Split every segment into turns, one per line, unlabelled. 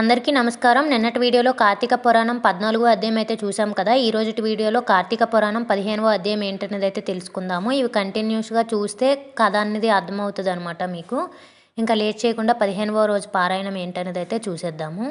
అందరికీ నమస్కారం. నిన్నటి వీడియోలో కార్తీక పురాణం పద్నాలుగో అధ్యాయం అయితే చూసాం కదా. ఈ రోజుటి వీడియోలో కార్తీక పురాణం పదిహేనవ అధ్యాయం ఏంటనేది అయితే తెలుసుకుందాము. ఇవి కంటిన్యూస్గా చూస్తే కథ అనేది అర్థమవుతుంది అనమాట మీకు. ఇంకా లేట్ చేయకుండా పదిహేనవ రోజు పారాయణం ఏంటనేది అయితే చూసేద్దాము.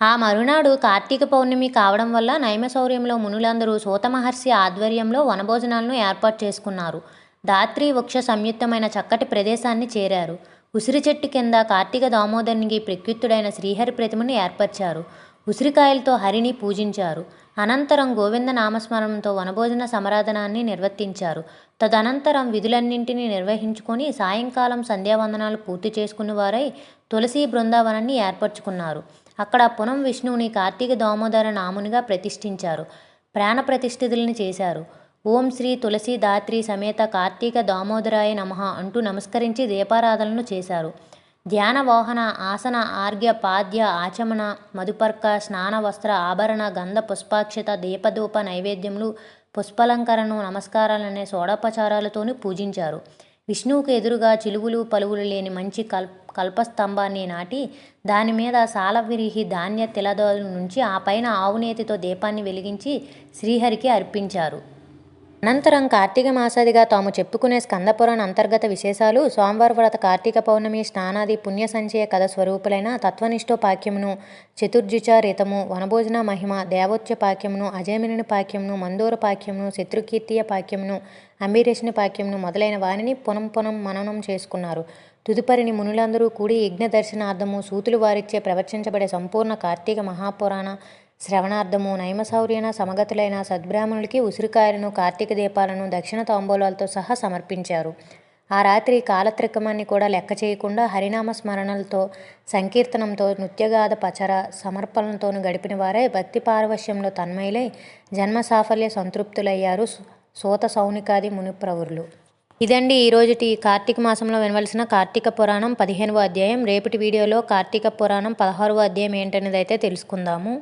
ఆ మరునాడు కార్తీక పౌర్ణమి కావడం వల్ల నైమశౌర్యంలో మునులందరూ సూత మహర్షి ఆధ్వర్యంలో వనభోజనాలను ఏర్పాటు చేసుకున్నారు. దాత్రి వృక్ష సంయుక్తమైన చక్కటి ప్రదేశాన్ని చేరారు. ఉసిరి చెట్టు కింద కార్తీక దామోదరునికి ప్రఖ్యుత్తుడైన శ్రీహరి ప్రతిమను ఏర్పరిచారు. ఉసిరికాయలతో హరిని పూజించారు. అనంతరం గోవింద నామస్మరణంతో వనభోజన సమరాధనాన్ని నిర్వర్తించారు. తదనంతరం విధులన్నింటినీ నిర్వహించుకొని సాయంకాలం సంధ్యావందనాలు పూర్తి చేసుకున్న వారై తులసి బృందావనాన్ని ఏర్పరచుకున్నారు. అక్కడ పునం విష్ణువుని కార్తీక దామోదర నామునిగా ప్రతిష్ఠించారు. ప్రాణ ప్రతిష్ఠితుల్ని చేశారు. ఓం శ్రీ తులసి దాత్రి సమేత కార్తీక దామోదరాయ నమః అంటూ నమస్కరించి దీపారాధనలు చేశారు. ధ్యాన వాహన ఆసన ఆర్ఘ్య పాద్య ఆచమన మధుపర్క స్నాన వస్త్ర ఆభరణ గంధ పుష్పాక్షత దీపధూప నైవేద్యములు పుష్పలంకరణను నమస్కారాలనే షోడోపచారాలతోని పూజించారు. విష్ణువుకు ఎదురుగా చిలువులు పలువులు లేని మంచి కల్ కల్పస్తంభాన్ని నాటి దాని మీద సాలవిరిహి ధాన్య తిలదోల నుంచి ఆ పైన ఆవునేతితో దీపాన్ని వెలిగించి శ్రీహరికి అర్పించారు. అనంతరం కార్తీక మాసాదిగా తాము చెప్పుకునే స్కందపురాణ అంతర్గత విశేషాలు సోమవార వ్రత కార్తీక పౌర్ణమి స్నానాది పుణ్య సంచయ కథ స్వరూపులైన తత్వనిష్టోపాక్యమును చతుర్జుచారితము వనభోజన మహిమ దేవోత్య పాక్యమును అజయమిని పాక్యమును మందోర పాక్యమును శత్రుకీర్తియ పాక్యమును అంబీరేషుని పాక్యమును మొదలైన వారిని పునం పునం మననం చేసుకున్నారు. తుదుపరిని మునులందరూ కూడి యజ్ఞ దర్శనార్థము సూతులు వారిచ్చే ప్రవచించబడే సంపూర్ణ కార్తీక మహాపురాణ శ్రవణార్థము నైమసౌర్యన సమగతులైన సద్బ్రాహ్మణులకి ఉసిరికాయలను కార్తీక దీపాలను దక్షిణ తాంబూలాలతో సహా సమర్పించారు. ఆ రాత్రి కాలత్రికమాన్ని కూడా లెక్క చేయకుండా హరినామ స్మరణలతో సంకీర్తనంతో నృత్యగాథ పచర సమర్పణలతోనూ గడిపిన వారే భక్తి పారవశ్యంలో తన్మయులై జన్మ సాఫల్య సంతృప్తులయ్యారు సోత సౌనికాది మునిప్రవురులు. ఇదండి ఈ రోజుటి కార్తీక మాసంలో వినవలసిన కార్తీక పురాణం పదిహేనవ అధ్యాయం. రేపటి వీడియోలో కార్తీక పురాణం పదహారవ అధ్యాయం ఏంటనేది అయితే తెలుసుకుందాము.